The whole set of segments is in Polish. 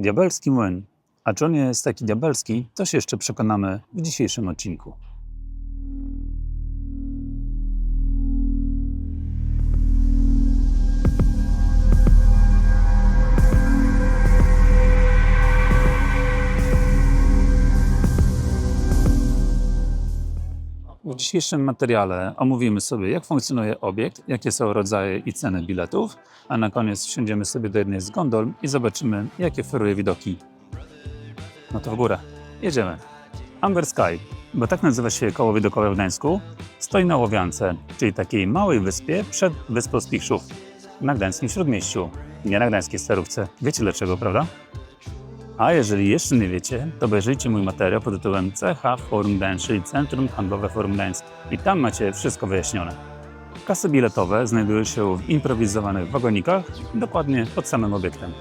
Diabelski młyn. A czy on jest taki diabelski, to się jeszcze przekonamy w dzisiejszym odcinku. W dzisiejszym materiale omówimy sobie, jak funkcjonuje obiekt, jakie są rodzaje i ceny biletów, a na koniec wsiądziemy sobie do jednej z gondol i zobaczymy, jakie oferuje widoki. No to w górę. Jedziemy. Amber Sky, bo tak nazywa się koło widokowe w Gdańsku, stoi na Łowiance, czyli takiej małej wyspie przed Wyspą Spichrzów, na gdańskim Śródmieściu, nie na gdańskiej Starówce. Wiecie dlaczego, prawda? A jeżeli jeszcze nie wiecie, to obejrzyjcie mój materiał pod tytułem CH Forum Gdańsk, czyli Centrum Handlowe Forum Gdańsk. I tam macie wszystko wyjaśnione. Kasy biletowe znajdują się w improwizowanych wagonikach, dokładnie pod samym obiektem.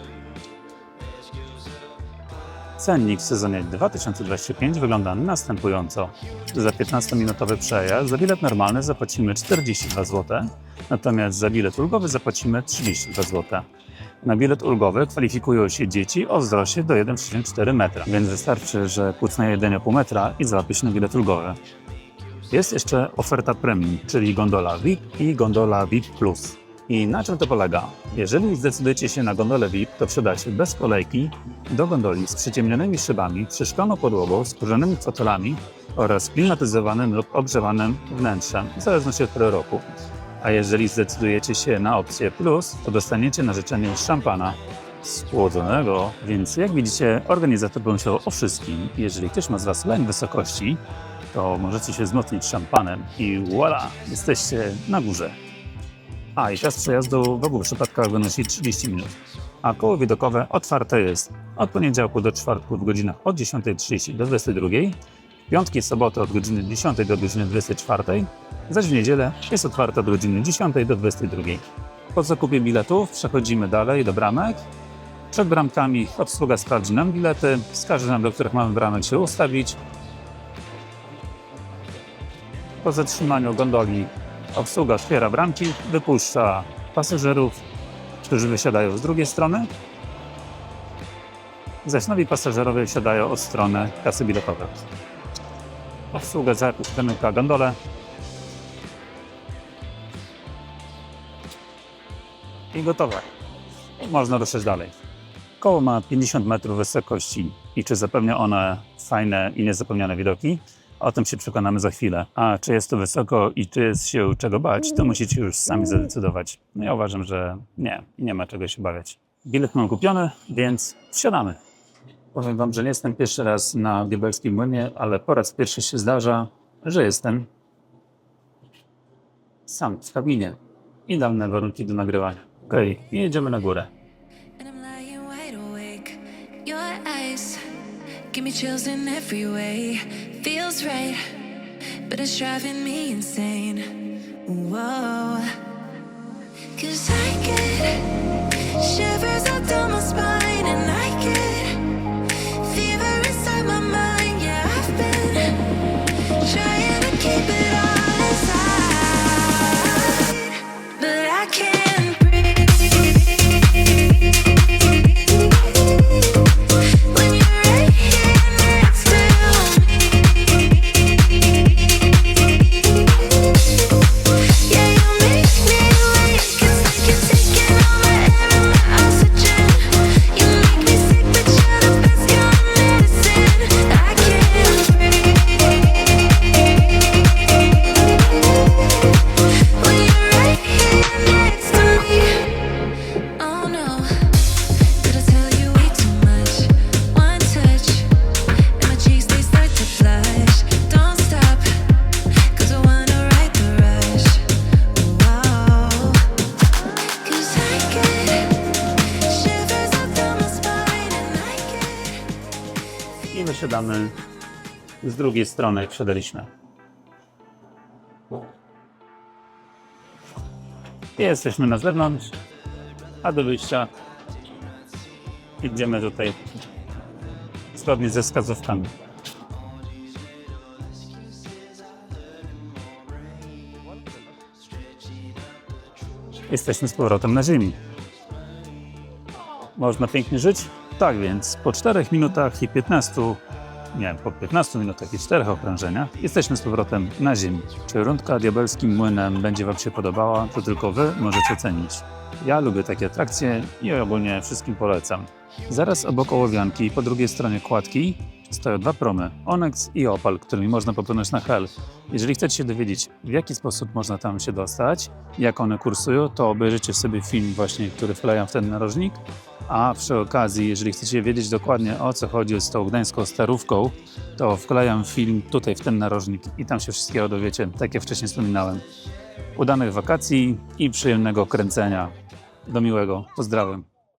Cennik w sezonie 2025 wygląda następująco. Za 15-minutowy przejazd za bilet normalny zapłacimy 42 zł, natomiast za bilet ulgowy zapłacimy 32 zł. Na bilet ulgowy kwalifikują się dzieci o wzroście do 1,4 metra, więc wystarczy, że kucną 1,5 metra i załapie się na bilet ulgowy. Jest jeszcze oferta premium, czyli gondola VIP i gondola VIP Plus. I na czym to polega? Jeżeli zdecydujecie się na gondolę VIP, to wsiadacie bez kolejki do gondoli z przyciemnionymi szybami, przeszkloną podłogą, skórzanymi fotelami oraz klimatyzowanym lub ogrzewanym wnętrzem, w zależności od pory roku. A jeżeli zdecydujecie się na opcję plus, to dostaniecie na życzenie szampana schłodzonego, więc jak widzicie, organizator pomyślał o wszystkim. Jeżeli ktoś ma z Was lęk wysokości, to możecie się wzmocnić szampanem i voila, jesteście na górze. A i czas przejazdu w obu przypadkach wynosi 30 minut. A koło widokowe otwarte jest od poniedziałku do czwartku w godzinach od 10.30 do 22.00, piątki i soboty od godziny 10 do godziny 24, zaś w niedzielę jest otwarte od godziny 10 do 22. Po zakupie biletów przechodzimy dalej do bramek. Przed bramkami obsługa sprawdzi nam bilety, wskaże nam, do których mamy bramek się ustawić. Po zatrzymaniu gondoli obsługa otwiera bramki, wypuszcza pasażerów, którzy wysiadają z drugiej strony, zaś nowi pasażerowie wsiadają od strony kasy biletowej. Obsługa zamyka gondolę. I gotowe. Można ruszać dalej. Koło ma 50 metrów wysokości i czy zapewnia one fajne i niezapomniane widoki? O tym się przekonamy za chwilę. A czy jest to wysoko i czy jest się czego bać, to musicie już sami zadecydować. Ja uważam, że nie, nie ma czego się bawiać. Bilet mam kupiony, więc wsiadamy. Powiem Wam, że nie jestem pierwszy raz na diabelskim młynie, ale po raz pierwszy się zdarza, że jestem sam w kabinie. Idealne warunki do nagrywania. Okej, i jedziemy na górę. Give me chills in every way. Feels right, but it's driving me insane. Whoa. Cause I shine. Wysiadamy z drugiej strony, jak wsiadaliśmy. Jesteśmy na zewnątrz, a do wyjścia idziemy tutaj zgodnie ze wskazówkami. Jesteśmy z powrotem na ziemi. Można pięknie żyć, Tak więc po 4 minutach i 15, nie, po 15 minutach i 4 okrążeniach jesteśmy z powrotem na ziemi. Czy rundka diabelskim młynem będzie Wam się podobała, to tylko Wy możecie ocenić. Ja lubię takie atrakcje i ogólnie wszystkim polecam. Zaraz obok ołowianki, po drugiej stronie kładki, stoją dwa promy, Onyx i Opal, którymi można popłynąć na Hel. Jeżeli chcecie się dowiedzieć, w jaki sposób można tam się dostać, jak one kursują, to obejrzyjcie sobie film właśnie, który wklejam w ten narożnik. A przy okazji, jeżeli chcecie wiedzieć dokładnie o co chodzi z tą gdańską starówką, to wklejam film tutaj w ten narożnik i tam się wszystkiego dowiecie, tak jak wcześniej wspominałem. Udanych wakacji i przyjemnego kręcenia. Do miłego. Pozdrawiam.